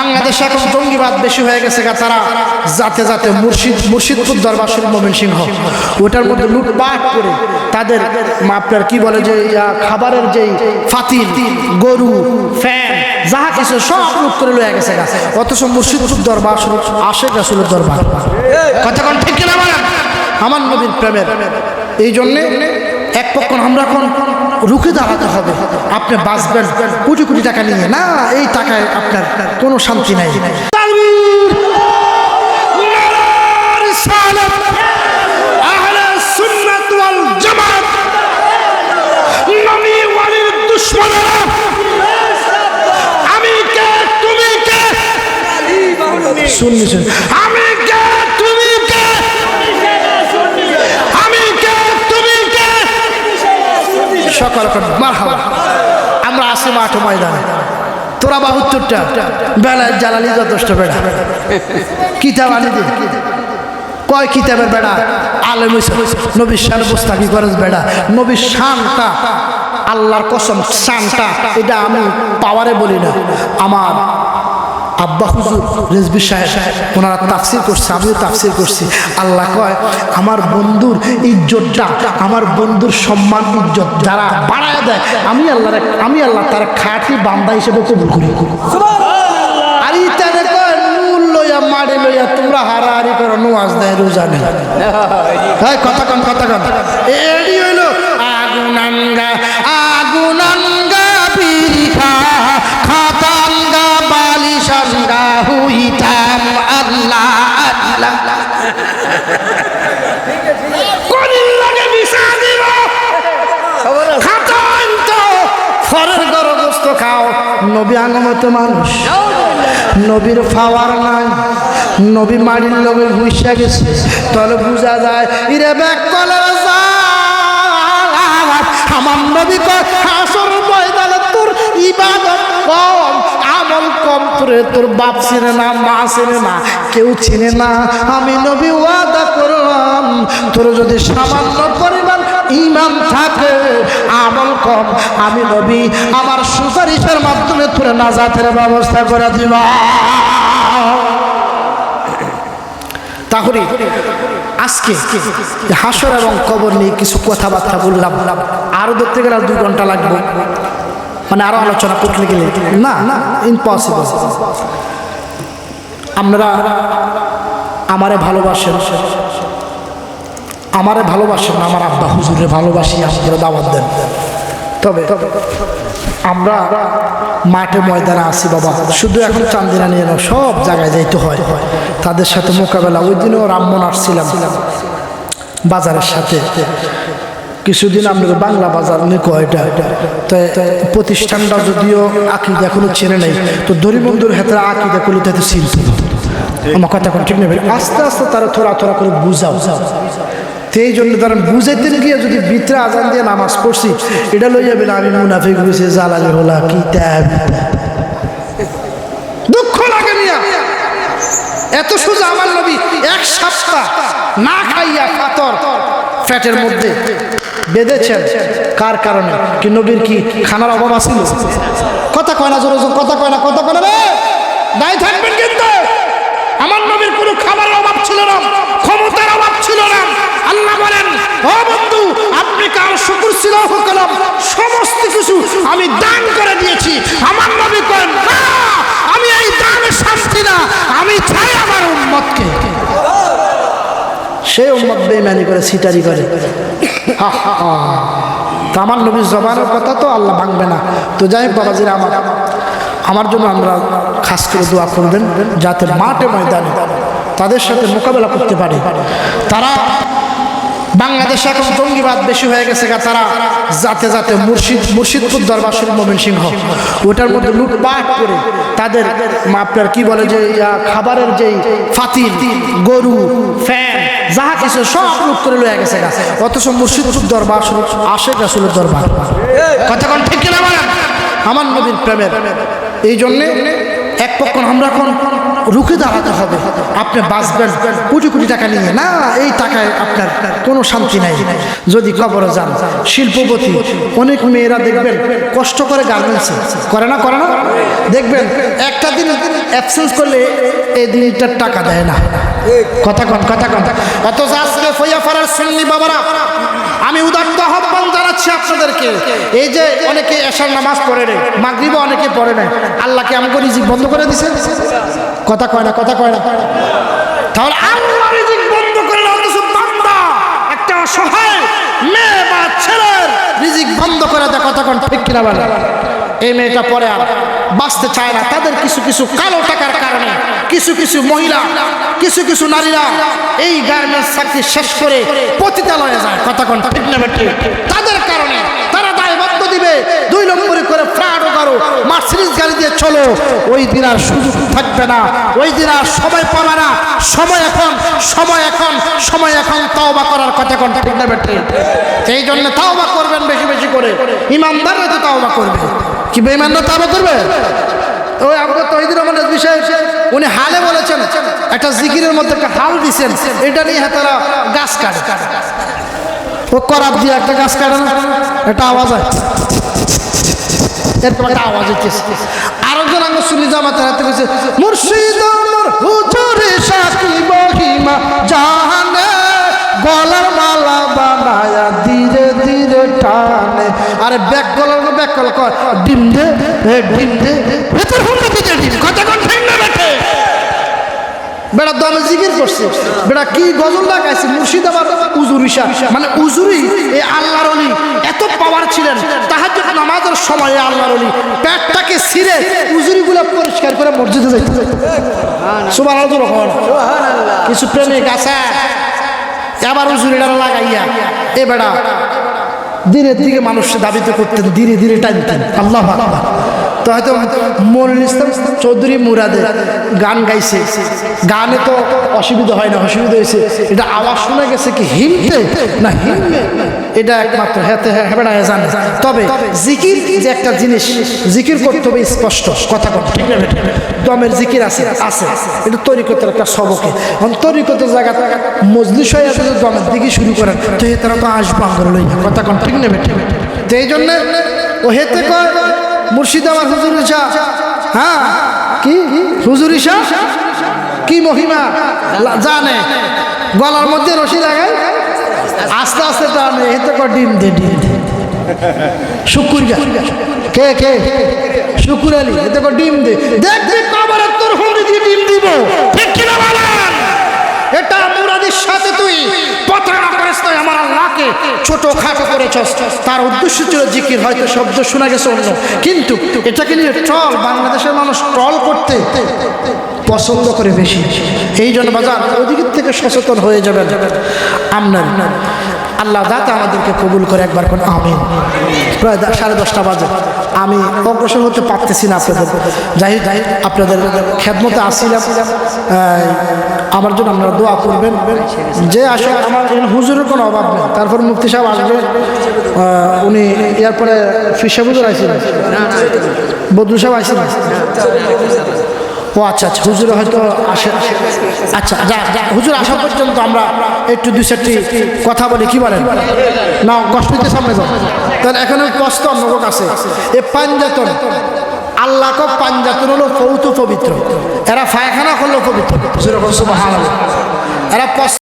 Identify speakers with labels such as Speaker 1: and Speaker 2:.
Speaker 1: বাংলাদেশে এখন জঙ্গিবাদ বেশি হয়ে গেছে গা, তারা যাতে যাতে মুর্শিদ মুর্শিদপুর দরবার শরীফ মোমিন সিংহ ওটার মধ্যে লুটপাট করে তাদের আপনার কি বলে যে খাবারের যেই ফাতিল, গরু, ফ্যান, যাহা কিছু সব লুট করে লয়ে গেছে গা। অথচ মুর্শিদপুর দরবার শরীফ আশেখ রাসুলের দরবার। কতক্ষণ ঠিক কিনা আমার নবীর প্রেমের। এই জন্যে এক পক্ষ আমরা এখন রুখে দাঁড়াতে হবে। আপনি বাঁচবেন কোটি কোটি টাকা নিয়ে। না এই টাকায় আপনার কোনো শান্তি নাই। আমি কে তুমি কে? শুনছেন আমি কে তুমি কে আমি কে তুমি কে সকল আমরা আসি মাঠ ময়দানে। তোরা বাহুত্তরটা বেলায় জ্বালালি যথেষ্ট বেড়া। কিতাব আনি দে। কয় কিতাবের বেড়া? আলেম নবীর শান মুস্তাকি করস বেড়া। নবীর শানটা, আল্লাহর কসম শানটা, এটা আমি পাওয়ারে বলি না। আমার আব্বা হুজুর রেজবি সাহেব ওনারা তাফসির করছে আমিও তাফসির করছি। আল্লাহ কয় আমার বন্ধুর ইজ্জতটা আমার বন্ধুর সম্মান ইজ্জত যারা বাড়ায় দেয় আমি আল্লাহ আমি আল্লাহ তার খাঁটি বান্দা হিসেবে কবুল করি। আর ইতারে কয় নুন লইয়া লইয়া তোমরা হারাহারি করো নোয়াজ দেয় রোজা নেই হ্যাঁ কথা কন কথা কন। এডি হইল নবী আঙ্গমত মানুষ। নবীর ফাওয়ার নাই। নবী মাড়ির লগে ঘুষা গেছে। তাহলে বুঝা যায়, ইরে ব্যাক কলের আমার নবী কয়, হাসর ময়দানে তোর ইবাদত কম, আমল কম, তোরে তোর বাপ চিনে না, মা চিনে না, কেউ চিনে না। আমি নবী ওয়াদা করলাম, তোর যদি সামান্য পরিমাণ ইমান থাকে, আমল কম। আমি নবী, আমার সুপারিশের মাধ্যমে তোরে নাজাতের ব্যবস্থা করে দিবা। তাহলে, আজকে হাসর এবং কবর নিয়ে কিছু কথাবার্তা বললাম। আরও ধরতে গেলে দুই ঘণ্টা লাগবে। মানে আরও আলোচনা করতে গেলে। না না ইম্পসিবল আমরা আমারে ভালোবাসেন। আমারে ভালোবাসেন না, আমার আব্বা হুজুরে ভালোবাসি আপনারা দাওয়াত দেন। তবে আমরা মাঠে ময়দানে আসি বাবা শুধু এখন চান্দিনা নিয়ে না সব জায়গায় যাইতে হয়। তাদের সাথে মোকাবেলা ওই দিনও রামমন আসছিলাম বাজারের সাথে। কিছুদিন আমরা বাংলা বাজার নিকো এটা। তো প্রতিষ্ঠানটা যদিও আকিদ এখনও চেনে নাই তো দরিবন্ধুর হাতে আকিদা করলে তাতে শিল্প আমার কথা ঠিক নেবে আস্তে আস্তে তারা থোড়া থোড়া করে বুঝাও। তো এই জন্য তারা বুঝাইতে গিয়ে যদি ভিতরে আজান দিয়ে নামাজ পড়ছি, এটা লই যাবে আমি মুনাফিক বুঝে জ্বালালে হলা কি ট্যাব দুঃখ এত সোজা আমার নবী, এক সপ্তাহ না খাইয়া পাতর ফ্যাটের মধ্যে বেঁধেছেন। কার কারণে? কি নবীর কি খানার অভাব আছিল কথা কয় না জোর কথা কয় না, কথা কয় না রে। দায় থাকবেন কিন্তু। আমার নবীর কোনো অভাব ছিল না, ক্ষমতার অভাব ছিল না। আল্লাহ বলেন, ও বন্ধু, আপনি কার শুকুর ছিল কলম সমস্ত কিছু আমি দান করে দিয়েছি। আমার নবী করেন আমি এই দানের শাস্তি না, আমি চাই আমার উম্মতকে। সে উম্মত বেইমানি করে সিটারি করে। তো আমার নবীর জবানের কথা তো আল্লাহ ভাঙবে না। তো যাই হোক আমার আমার জন্য আমরা খাস করে দোয়া করবেন, যাতে মাঠে ময়দানে তাদের সাথে মোকাবেলা করতে পারে। তারা বাংলাদেশে এখন জঙ্গিবাদ বেশি হয়ে গেছে গা, তারা যাতে যাতে মুর্শিদ মুর্শিদপুর দরবার শরীফ মোমিন সিংহ, ওটার মধ্যে লুটপাট করে তাদের আপনার কি বলে যে খাবারের যেই ফাতিল, গরু, ফ্যান যাহা কিছু সব লুট করে লয়ে গেছে অথচ মুর্শিদপুর দরবার শরীফ আশেখ রাসুলের দরবার। কতক্ষণ ঠিক কিনা আমার নবীর প্রেমের। এই জন্যে এক পক্ষ আমরা এখন রুখে দাঁড়াতে হবে। আপনি বাঁচবেন। কোটি কোটি টাকা নিয়ে। না, এই টাকায় আপনার কোনো শান্তি নাই। যদি কবরে যান, শিল্পপতি, অনেক মেয়েরা দেখবেন কষ্ট করে গার্মেন্টসে করে না করে না? দেখবেন, একটা দিন অ্যাবসেন্স করলে এই দিনটার টাকা দেয় না। কথা কন কথা কন। অথচ আজকে ফইয়া ফারার সুন্নি বাবারা, আমি উদার্ত আহ্বান জানাচ্ছি আপনাদেরকে। এই যে অনেকে এশার নামাজ পড়ে রে, মাগরিবও অনেকে পড়ে না আল্লাহকে আমাকে রিজিক বন্ধ করে দিছে। কথা কয় না, কথা কয় না। তাহলে আল্লাহ রিজিক বন্ধ করে অথচ বান্দা। একটা অসহায় মেয়ে বা ছেলের রিজিক বন্ধ করে দেয়, কথা কন ঠিক কিনা বলে? এই মেয়েটা পরে আর বাঁচতে চায় না। তাদের কিছু কিছু কালো টাকার কারণে, কিছু কিছু মহিলা, কিছু কিছু নারীরা এই গার্মেন্টস চাকরি শেষ করে পতিতালয়ে যায়, কথা কন ঠিক না তাদের কারণে দুই নম্বরে করে ফ্রাডও করো মার্সিডিজ গাড়ি দিয়ে চলো। ওই দিন আর সুযোগ থাকবে না। ওই দিন আর সময় পাবে না। সময় এখন সময় এখন সময় এখন তাওবা করার কথা কোন ঠিক না বেটি সেই জন্য তাওবা করবেন বেশি বেশি করে। ইমানদাররা তো তাওবা করবে। কি বেঈমানরা তাওবা করবে? ওই আমাদের তহিদুর রহমানের বিষয়ে উনি হালে বলেছেন, একটা জিকিরের মধ্যে একটা হাল দিছেন। এটা নিয়ে তারা গাছ কাটে। ও করাত দিয়ে একটা গাছ কাটে একটা আওয়াজ হয়। এরকম একটা আওয়াজ হচ্ছে। শুনি জামাতের হাতে গেছে মুর্শিদ হুজুরে সাকি মহিমা, জাহানে গলার মালা বানায়া ধীরে ধীরে টানে। আরে ব্যাক গলার ব্যাক কয় ডিম দে ডিম দে। ভেতর হুন্ডা দিতে ডিম, কথা বেড়া দমে জিকির করছে। বেড়া কি গজল লাগাইছে মুর্শিদাবাদ উজুরিশা মানে উজুরি এই আল্লাহর অলি। এত পাওয়ার ছিলেন। তাহার যখন নামাজের সময় আল্লাহর অলি। পেটটাকে ছিঁড়ে উজুরিগুলো পরিষ্কার করে মসজিদে যাইতে সুবাহ কিছু প্রেমিক আছে। এবার উজুরিটা লাগাইয়া এ বেড়া দিনের দিকে মানুষ দাবিত করতেন ধীরে ধীরে টানতেন। আল্লাহ আকবার। তো হয়তো মনির ইসলাম চৌধুরী মুরাদে গান গাইছে। গানে তো অসুবিধা হয় না, অসুবিধা হয়েছে। এটা আওয়াজ শোনা গেছে কি হিমতে না হিমে এটা একমাত্র হেতে হেবেড়া জানে। তবে জিকির যে একটা জিনিস, জিকির করতে হবে স্পষ্ট, কথা কথা ঠিক না দমের জিকির আছে আছে। এটা তৈরি তরিকতের একটা সবকে। এখন তরিকতের জায়গা, মজলিস হয়ে যদি দমের দিকে শুরু করেন। তো হে তারা তো আসব লইয়া কথা কন। ঠিক না বেটে তো এই জন্যে ও হেতে কয় মুর্শিদাবাদ হুজুর ইসা হ্যাঁ কি? হুজুর ইসা কি মহিমা? জানে। গলার মধ্যে রশি লাগায় আস্তে আস্তে টানে। হেতে কয় ডিম দে ডিম দে। শুকুর কে কে? শুকুর আলী। এতে করে ডিম দে। দেখ দেখ কবরে তোর হুন্ডি দিয়ে ডিম দিব। ঠিক কিনা বলেন এটা মুরাদির সাথে তুই। প্রতারণা করিস তুই আমার আল্লাহকে ছোট খাটো করেছস। তার উদ্দেশ্য ছিল জিকির, হয়তো শব্দ শোনা গেছে অন্য। কিন্তু এটাকে নিয়ে ট্রল, বাংলাদেশের মানুষ ট্রল করতে পছন্দ করে বেশি। এই জন্য বাজার ওদিক থেকে সচেতন হয়ে যাবেন। আপনার আল্লাহ দাতা আমাদেরকে কবুল করে একবার কোন আমিন। প্রায় সাড়ে দশটা বাজে। আমি অগ্রসর হতে পারতেছি না আপনাদের। যাই যাই আপনাদের খেদমতে আসছিলাম আহ, আমার জন্য আপনারা দোয়া করবেন। যে আসলে আমার হুজুরের কোনো অভাব নেই। তারপর মুফতি সাহেব আসবে। উনি এরপরে ফিসা হুজুর আইছিলেন বদরু সাহেব আইছিলেন ও আচ্ছা আচ্ছা হুজুর হয়তো আসে। আচ্ছা যা হুজুর আসা পর্যন্ত আমরা একটু দুই চারটি কথা বলি। কি বলেন? না গসপিতে সামনে যাও। তাহলে এখানে কষ্ট অন্য আছে। এ পাঞ্জাতন। আল্লাহ কো পাঞ্জাতন হলো পৌত পবিত্র। এরা ফায়খানা করল পবিত্র। যেরকম সুবহানাল্লাহ। এরা